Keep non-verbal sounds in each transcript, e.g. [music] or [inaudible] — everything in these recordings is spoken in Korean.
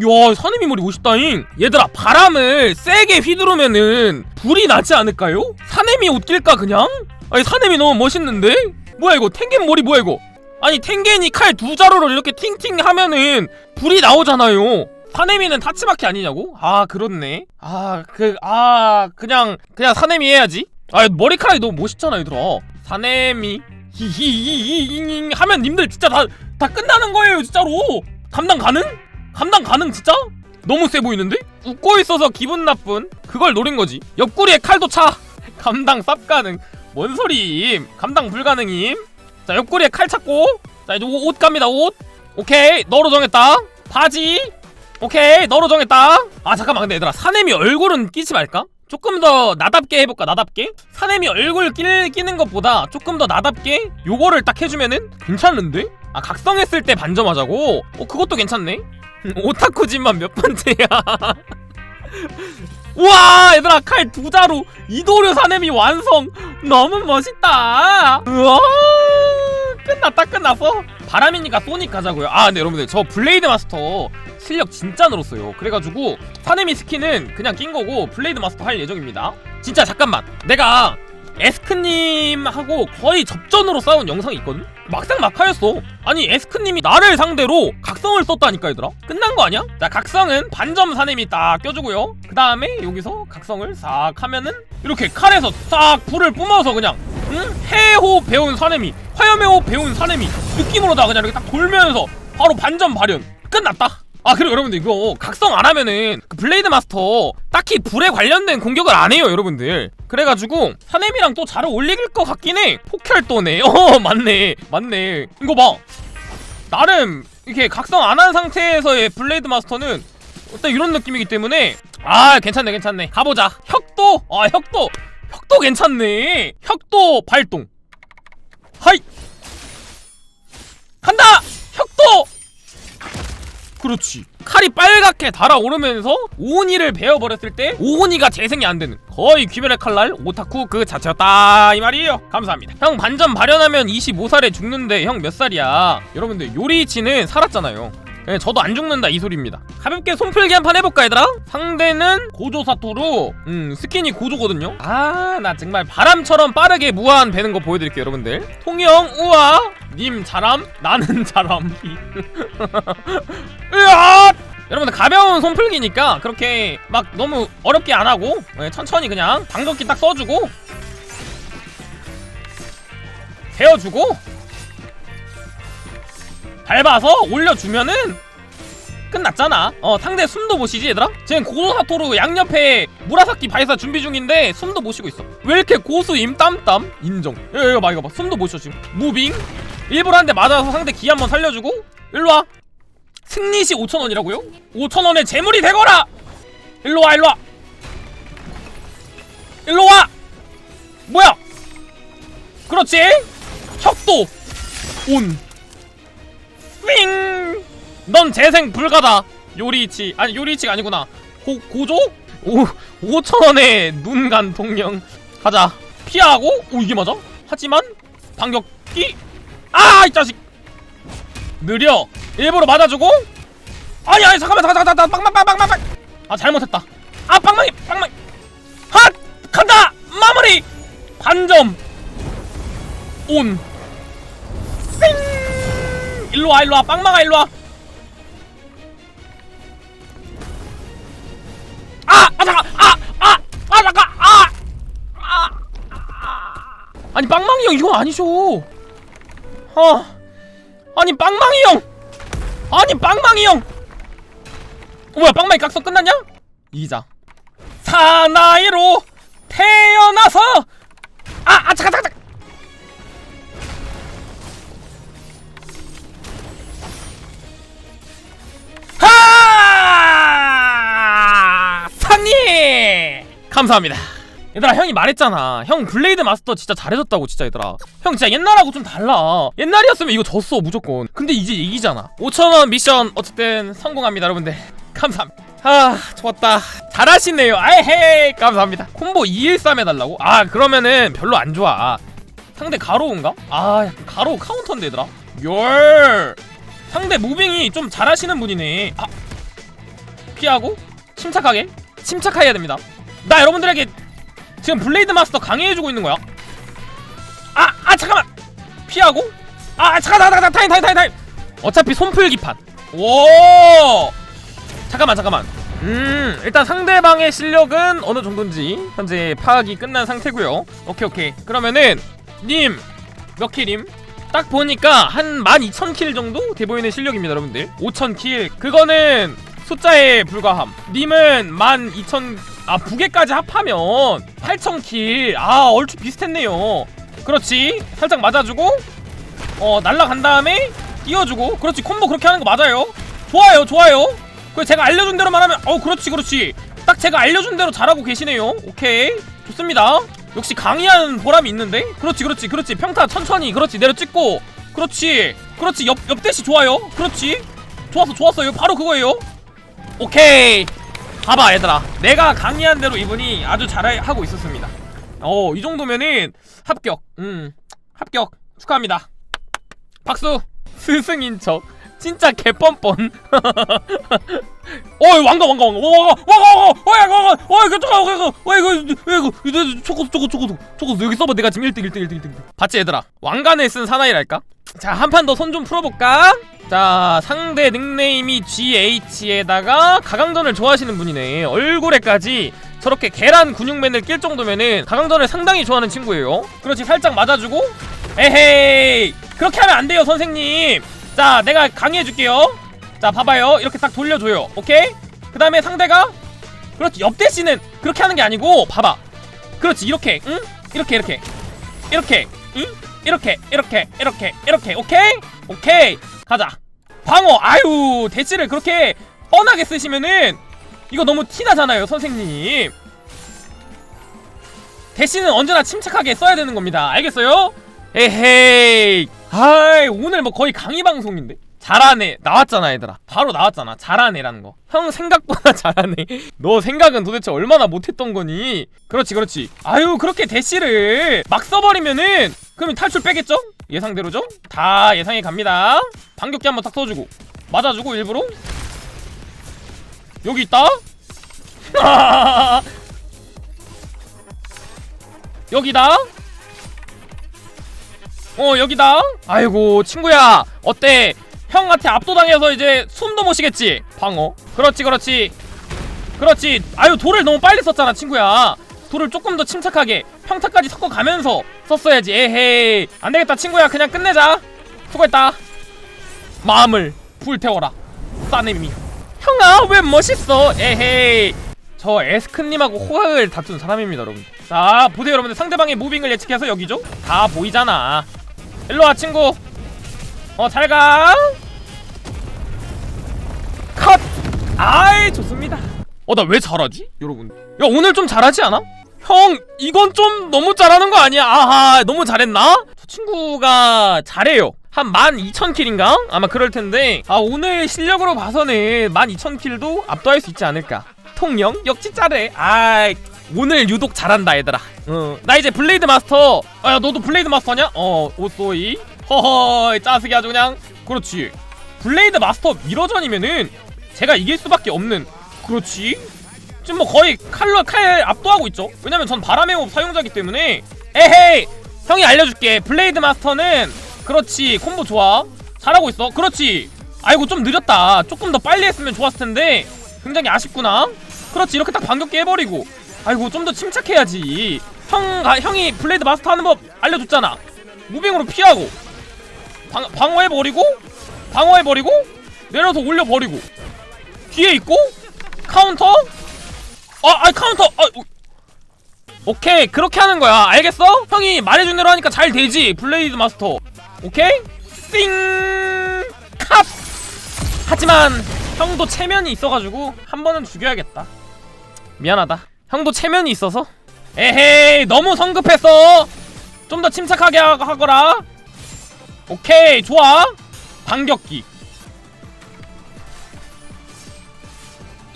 야 사내미 머리 멋있다잉 얘들아 바람을 세게 휘두르면은 불이 나지 않을까요? 사내미 옷 낄까 그냥? 아니 사내미 너무 멋있는데? 뭐야 이거 탱겐 머리 뭐야 이거 아니 탱겐이 칼 두 자루로 이렇게 팅팅 하면은 불이 나오잖아요 사내미는 타치마키 아니냐고? 아 그렇네 아 그 아 그 냥 그냥 사내미 해야지 아 머리카락이 너무 멋있잖아 얘들아 사내미 히히히히히 하면 님들 진짜 다 다 끝나는 거예요 진짜로 감당 가능? 감당 가능 진짜? 너무 세 보이는데? 웃고 있어서 기분 나쁜 그걸 노린 거지 옆구리에 칼도 차 [laughs] 감당 쌉 가능 뭔 소리임 감당 불가능임 자 옆구리에 칼 찾고 자 이제 옷, 옷 갑니다 옷 오케이 너로 정했다 바지 오케이 너로 정했다 아 잠깐만 근데 얘들아 사내미 얼굴은 끼지 말까? 조금 더 나답게 해볼까 나답게? 사내미 얼굴 끼, 끼는 것보다 조금 더 나답게 요거를 딱 해주면은 괜찮은데? 아 각성했을 때 반점하자고? 어 그것도 괜찮네 [laughs] 오타쿠진만 몇 번째야? [laughs] 우와 얘들아 칼 두 자루. 이도류 사내미 완성. 너무 멋있다. 우와 끝났다 끝났어. 바람이니까 소닉 가자고요. 아 근데 여러분들 저 블레이드 마스터 실력 진짜 늘었어요. 그래가지고 사내미 스킨은 그냥 낀 거고 블레이드 마스터 할 예정입니다. 진짜 잠깐만 내가 에스크님하고 거의 접전으로 싸운 영상이 있거든? 막상 막하였어 아니 에스크님이 나를 상대로 각성을 썼다니까 얘들아 끝난 거 아니야? 자 각성은 반점 사nem이 딱 껴주고요 그 다음에 여기서 각성을 싹 하면은 이렇게 칼에서 싹 불을 뿜어서 그냥 응? 해호 배운 사nem이 화염해호 배운 사nem이 느낌으로 다 그냥 이렇게 딱 돌면서 바로 반점 발현 끝났다 아 그리고 여러분들 이거 각성 안 하면은 그 블레이드 마스터 딱히 불에 관련된 공격을 안 해요 여러분들 그래가지고 사nem이랑 또 잘 어울릴 것 같긴 해. 폭혈도네 [laughs] 어 맞네. 맞네. 이거 봐. 나름 이렇게 각성 안 한 상태에서의 블레이드 마스터는 어떤 이런 느낌이기 때문에. 아 괜찮네 괜찮네. 가보자. 혁도? 아 혁도. 혁도 괜찮네. 혁도 발동. 하이! 간다 그렇지. 칼이 빨갛게 달아오르면서 오은이를 베어버렸을 때 오은이가 재생이 안 되는 거의 귀멸의 칼날 오타쿠 그 자체였다 이 말이에요. 감사합니다. 형 반전 발현하면 25살에 죽는데 형 몇 살이야? 여러분들 요리치는 살았잖아요 네, 저도 안 죽는다 이 소리입니다. 가볍게 손풀기 한 판 해볼까 얘들아? 상대는 고조 사토로 음 스킨이 고조거든요. 아 나 정말 바람처럼 빠르게 무한 배는 거 보여드릴게요 여러분들. 통영 우와! 님 잘함 나는 [laughs] 잘함 [laughs] 으아! 여러분들 가벼운 손풀기니까 그렇게 막 너무 어렵게 안 하고 네, 천천히 그냥 방석기 딱 써주고 베어주고 밟아서 올려주면은 끝났잖아 어 상대 숨도 못 쉬지 얘들아? 지금 고소사토로 양옆에 무라사키 발사 준비 중인데 숨도 못 쉬고 있어 왜 이렇게 고수 임 땀땀 인정 이거 이거 봐 이거 봐 숨도 못 쉬어 지금 무빙 일부러 한 대 맞아서 상대 기 한 번 살려주고 일로와 승리시 5천원이라고요? 5천원에 재물이 되거라! 일로와 일로와 일로와! 뭐야! 그렇지! 혁도! 온! 삥! 넌 재생 불가다! 요리이치 아니 요리이치가 아니구나. 고, 고조? 오, 5천원에 눈간 동령. 가자. 피하고? 오 이게 맞아? 하지만 반격기? 아 이 자식! 느려. 일부러 맞아주고? 아니 아니 잠깐만 잠깐만 잠깐만 빵빵빵빵빵! 아 잘못했다. 아 빵망이 빵망이. 핫! 간다! 마무리! 반점! 온. 쌩! 일로 와 일로 와 빵망아 일로 와 아! 아 잠깐 아! 아! 아 잠깐 아! 아! 아! 아니 빵망이 형 이거 아니죠 아 아니 빵망이 형 아니 빵망이 형 어, 뭐야 빵망이 각성 끝났냐? 이기자 사나이로 태어나서 아! 아 잠깐 잠깐 감사합니다. 얘들아 형이 말했잖아. 형 블레이드 마스터 진짜 잘해줬다고 진짜 얘들아. 형 진짜 옛날하고 좀 달라. 옛날이었으면 이거 졌어 무조건. 근데 이제 이기잖아. 5천원 미션 어쨌든 성공합니다 여러분들. 감사합니다. 아 좋았다. 잘하시네요. 아헤이 감사합니다. 콤보 213 해달라고? 아 그러면은 별로 안 좋아. 상대 가로운가? 아 가로 카운터인데 얘들아. 열. 상대 무빙이 좀 잘하시는 분이네. 아. 피하고 침착하게? 침착해야 됩니다 나 여러분들에게 지금 블레이드 마스터 강해해주고 있는 거야. 아! 아 잠깐만! 피하고? 아 잠깐 잠깐 잠깐 타임 타임 타임 타임! 어차피 손풀기판. 오! 잠깐만 잠깐만. 음 일단 상대방의 실력은 어느 정도인지 현재 파악이 끝난 상태고요. 오케이 오케이. 그러면은 님 몇 킬임? 딱 보니까 한 12,000킬 정도 돼 보이는 실력입니다 여러분들. 5,000킬. 그거는 숫자에 불과함. 님은 12,000... 아 부계까지 합하면 8,000킬. 아 얼추 비슷했네요. 그렇지. 살짝 맞아주고 어 날라간 다음에 띄워주고. 그렇지. 콤보 그렇게 하는 거 맞아요. 좋아요. 좋아요. 그 제가 알려준 대로만 하면 어 그렇지. 그렇지. 딱 제가 알려준 대로 잘하고 계시네요. 오케이. 좋습니다. 역시 강의하는 보람이 있는데? 그렇지. 그렇지. 그렇지. 평타 천천히 그렇지. 내려 찍고. 그렇지. 그렇지. 옆 옆대시 좋아요. 그렇지. 좋았어. 좋았어요 바로 그거예요. 오케이 봐봐 얘들아. 내가 강의한 대로 이분이 아주 잘하고 있었습니다. 어 이 정도면은 합격. 음 합격. 축하합니다. 박수. 스승인 척. 진짜 개뻔뻔. [laughs] 어이 왕가 왕가 왕가 왕가 왕가 왕가 왕가 어이 이거 어이 이거 이거 이거 초코 초코 초코 초코. 여기 써봐. 내가 지금 1등 1등 1등 1등. 봤지 얘들아? 왕관에 쓴 사나이랄까? 자 한 판 더 손 좀 풀어볼까 자 상대 닉네임이 GH에다가 가강전을 좋아하시는 분이네. 얼굴에까지 저렇게 계란 근육맨을 낄 정도면은 가강전을 상당히 좋아하는 친구예요. 그렇지 살짝 맞아주고. 에헤이! 그렇게 하면 안 돼요 선생님! 자 내가 강의해줄게요. 자 봐봐요. 이렇게 딱 돌려줘요. 오케이? 그 다음에 상대가 그렇지 옆대씨는 그렇게 하는 게 아니고 봐봐. 그렇지 이렇게 응? 이렇게 이렇게. 이렇게 응? 이렇게 이렇게 이렇게 이렇게. 오케이? 오케이! 가자 방어. 아유 대시를 그렇게 뻔하게 쓰시면은 이거 너무 티나잖아요 선생님. 대시는 언제나 침착하게 써야 되는 겁니다. 알겠어요? 에헤이. 아이 오늘 뭐 거의 강의 방송인데? 잘하네. 나왔잖아 얘들아. 바로 나왔잖아. 잘하네라는 거. 형 생각보다 [laughs] 잘하네. 너 생각은 도대체 얼마나 못했던 거니? 그렇지 그렇지. 아유 그렇게 대시를 막 써버리면은 그러면 탈출 빼겠죠 예상대로죠? 다 예상이 갑니다. 반격기 한번 딱 써주고. 맞아주고 일부러? 여기 있다? [laughs] 여기다? 어 여기다? 아이고 친구야. 어때? 형한테 압도당해서 이제 숨도 못 쉬겠지? 방어. 그렇지 그렇지. 그렇지. 아유 돌을 너무 빨리 썼잖아 친구야 돌을 조금 더 침착하게 평타까지 섞어가면서 썼어야지. 에헤이. 안되겠다 친구야. 그냥 끝내자. 수고했다. 마음을 불태워라. 싸내미 형아 왜 멋있어? 에헤이. 저 에스크님하고 호각을 다툰 사람입니다 여러분. 자 보세요 여러분들. 상대방의 무빙을 예측해서 여기죠? 다 보이잖아. 일로와 친구. 어 잘가. 컷. 아이 좋습니다. 어 나 왜 잘하지 여러분? 야 오늘 좀 잘하지 않아? 형 이건 좀 너무 잘하는 거 아니야? 아하 너무 잘했나? 저 친구가 잘해요. 한 12,000킬인가? 아마 그럴 텐데. 아 오늘 실력으로 봐서는 12,000킬도 압도할 수 있지 않을까. 통영 역시 잘해 아이 오늘 유독 잘한다 얘들아. 어, 나 이제 블레이드 마스터. 아야 너도 블레이드 마스터냐? 어 오쏘이. 허허 짜스기 아주 그냥. 그렇지. 블레이드 마스터 미러전이면은 제가 이길 수밖에 없는. 그렇지 지금 뭐 거의 칼로 칼 압도하고 있죠? 왜냐면 전 바람의 호흡 사용자기 때문에. 에헤이! 형이 알려줄게. 블레이드 마스터는 그렇지 콤보 좋아. 잘하고 있어. 그렇지. 아이고 좀 느렸다. 조금 더 빨리 했으면 좋았을 텐데. 굉장히 아쉽구나. 그렇지 이렇게 딱 반격기 해버리고. 아이고 좀 더 침착해야지. 형, 아, 형이 블레이드 마스터 하는 법 알려줬잖아. 무빙으로 피하고. 방, 방어해버리고. 방어해버리고. 내려서 올려버리고. 뒤에 있고. 카운터 아, 아 카운터. 아, 오- 오케이. 그렇게 하는 거야. 알겠어? 형이 말해준 대로 하니까 잘 되지 블레이드 마스터. 오케이? 띵! 캅! 하지만 형도 체면이 있어가지고 한 번은 죽여야겠다. 미안하다. 형도 체면이 있어서. 에헤이 너무 성급했어. 좀 더 침착하게 하, 하거라. 오케이 좋아. 반격기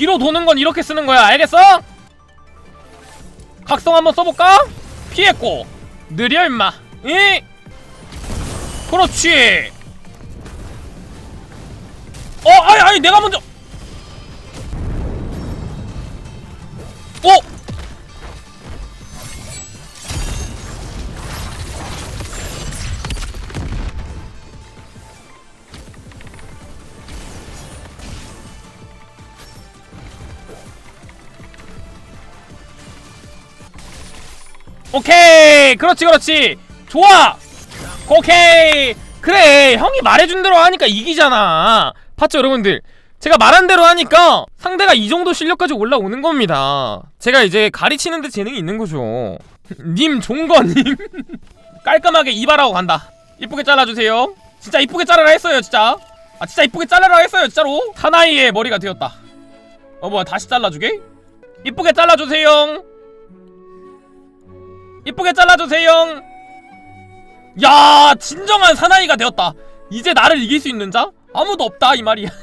뒤로 도는 건 이렇게 쓰는 거야. 알겠어? 각성 한번 써볼까? 피했고. 느려 임마. 이 그렇지. 어 아니 아니 내가 먼저. 어? 오케이. 그렇지 그렇지. 좋아. 오케이. 그래 형이 말해준 대로 하니까 이기잖아. 봤죠 여러분들? 제가 말한 대로 하니까 상대가 이 정도 실력까지 올라오는 겁니다. 제가 이제 가리치는데 재능이 있는 거죠. [laughs] 님 종거님. [laughs] 깔끔하게 이발하고 간다. 이쁘게 잘라주세요. 진짜 이쁘게 자르라 했어요 진짜. 아 진짜 이쁘게 잘라라 했어요 진짜로. 사나이의 머리가 되었다. 어 뭐야 다시 잘라주게? 이쁘게 잘라주세요 이쁘게 잘라주세요. 야 진정한 사나이가 되었다. 이제 나를 이길 수 있는 자? 아무도 없다 이 말이야 [laughs]